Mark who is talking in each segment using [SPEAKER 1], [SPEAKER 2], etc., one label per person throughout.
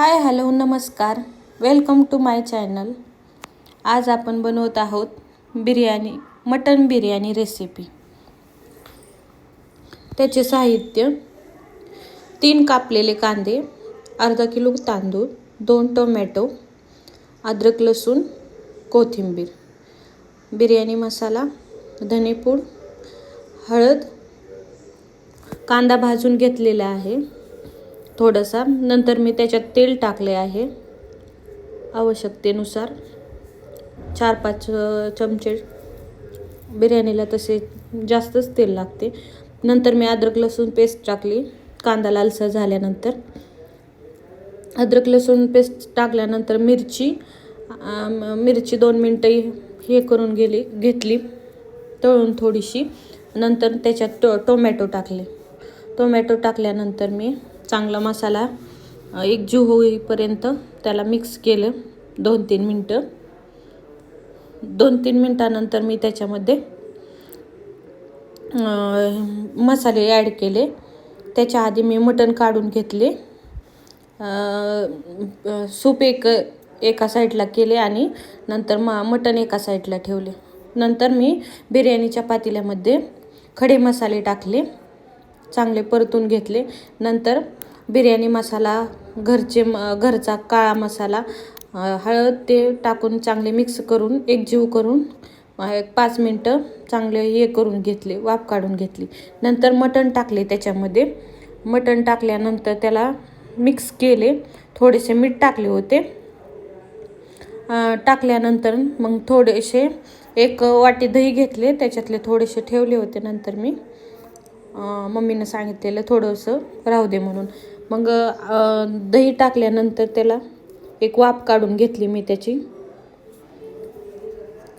[SPEAKER 1] हाय hello नमस्कार. Welcome to my channel. आज आपण बनवत आहोत बिर्याणी मटन बिर्याणी रेसिपी. त्याचे साहित्य तीन कापलेले कांदे अर्धा किलो तांदूळ दोन टोमॅटो अद्रक लसूण कोथिंबीर. बिर्याणी मसाला धनेपूड हळद कांदा भाजून घेतलेला आहे. थोडासा. नंतर मी त्याच्यात तेल टाकले आहे. आवश्यकतेनुसार चार पाच चमचे बिर्याणीला तसे जास्तच तेल लागते. नंतर मी अद्रक लसूण पेस्ट टाकली. कांदा लालसा झाल्यानंतर. अद्रक लसूण पेस्ट टाकल्यानंतर मिरची मिरची दोन मिनटं हे करून गेली घेतली तळून थोडीशी. नंतर त्याच्यात टो टोमॅटो टाकले. टोमॅटो टाकल्यानंतर मी चांगला मसाला एक जीव होईपर्यंत त्याला मिक्स केलं दोन तीन मिनटं. दोन तीन मिनटानंतर मी त्याच्यामध्ये मसाले ॲड केले. त्याच्या आधी मी मटण काढून घेतले. सूप एक एका साईडला केले आणि नंतर म मटण एका साईडला ठेवले. नंतर मी बिर्याणीच्या पातेल्यामध्ये खडे मसाले टाकले. चांगले परतून घेतले. नंतर बिर्याणी मसाला घरचे म घरचा काळा मसाला हळद ते टाकून चांगले मिक्स करून एकजीव करून एक पाच मिनटं चांगले हे करून घेतले वाफ काढून घेतली. नंतर मटण टाकले त्याच्यामध्ये. मटण टाकल्यानंतर त्याला मिक्स केले थोडेसे मीठ टाकले होते. टाकल्यानंतर मग थोडेसे एक वाटी दही घेतले त्याच्यातले थोडेसे ठेवले होते नंतर मी. मम्मीनं सांगितलेलं थोडंसं राहू दे म्हणून. मग दही टाकल्यानंतर त्याला एक वाफ काढून घेतली मी त्याची.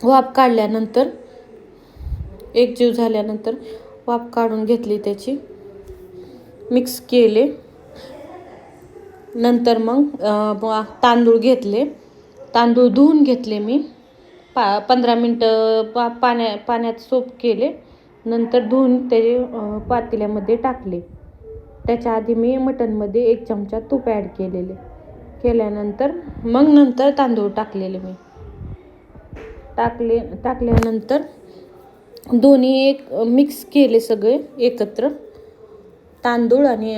[SPEAKER 1] वाफ काढल्यानंतर एक जीव झाल्यानंतर वाफ काढून घेतली त्याची. मिक्स केले. नंतर मग तांदूळ घेतले. तांदूळ धुवून घेतले मी. पा पंधरा मिनटं पा पाण्या पाण्यात सोप केले. नंतर धुवून ते पातेल्यामध्ये टाकले. त्याच्या आधी मी मटनमध्ये एक चमचा तूप ॲड केलेले. केल्यानंतर मग नंतर तांदूळ टाकलेले मी. टाकले टाकल्यानंतर दोन्ही एक मिक्स केले सगळे एकत्र. तांदूळ आणि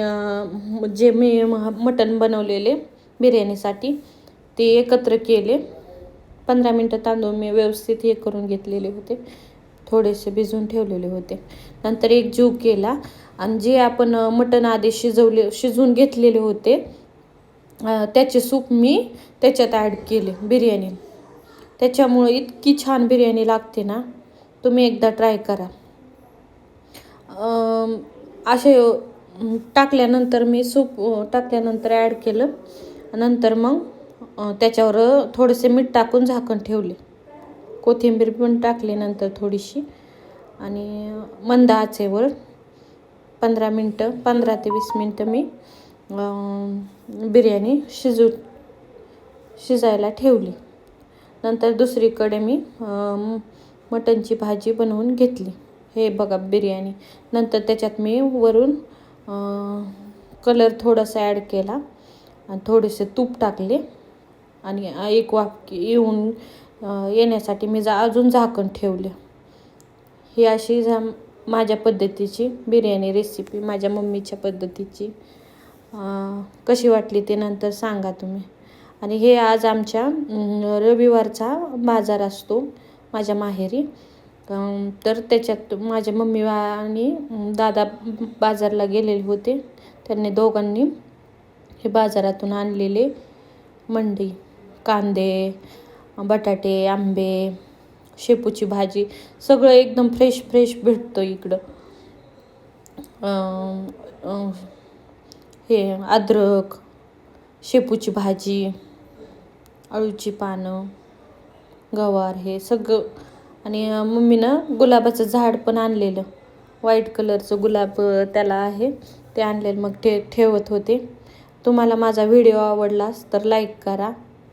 [SPEAKER 1] जे मी मटण बनवलेले बिर्याणीसाठी ते एकत्र केले. पंधरा मिनटं तांदूळ मी व्यवस्थित हे करून घेतलेले होते. थोडेसे भिजवून ठेवलेले होते. नंतर एक जीव केला आणि जे आपण मटण आधी शिजवले शिजवून घेतलेले होते त्याचे सूप मी त्याच्यात ॲड केले बिर्याणी. त्याच्यामुळं इतकी छान बिर्याणी लागते ना तुम्ही एकदा ट्राय करा. असे टाकल्यानंतर मी सूप टाकल्यानंतर ॲड केलं. नंतर मग त्याच्यावर थोडेसे मीठ टाकून झाकण ठेवले. कोथिंबीर पण टाकली नंतर थोडीशी. आणि मंद आचेवर पंधरा मिनटं पंधरा ते वीस मिनटं मी बिर्याणी शिजू शिजायला ठेवली. नंतर दुसरीकडे मी मटणची भाजी बनवून घेतली. हे बघा बिर्याणी. नंतर त्याच्यात मी वरून कलर थोडासा ॲड केला. आणि थोडेसे तूप टाकले. आणि एक वाफ येऊन येण्यासाठी मी जा अजून झाकण ठेवले. ही अशी झा माझ्या पद्धतीची बिर्याणी रेसिपी माझ्या मम्मीच्या पद्धतीची. कशी वाटली ते नंतर सांगा तुम्ही. आणि हे आज आमच्या रविवारचा बाजार असतो माझ्या माहेरी. तर त्याच्यात माझ्या मम्मी आणि दादा बाजारला गेलेले होते. त्यांनी दोघांनी हे बाजारातून आणलेले मंडी कांदे बटाटे आंबे शेपूची भाजी सगळं एकदम फ्रेश फ्रेश भेटतं इकडं. हे अद्रक शेपूची भाजी अळूची पानं गवार हे सगळं. आणि मम्मीनं गुलाबाचं झाड पण आणलेलं. व्हाईट कलरचं गुलाब त्याला आहे. ते आणलेलं. मग ते ठेवत होते. तुम्हाला माझा व्हिडिओ आवडलास तर लाईक करा.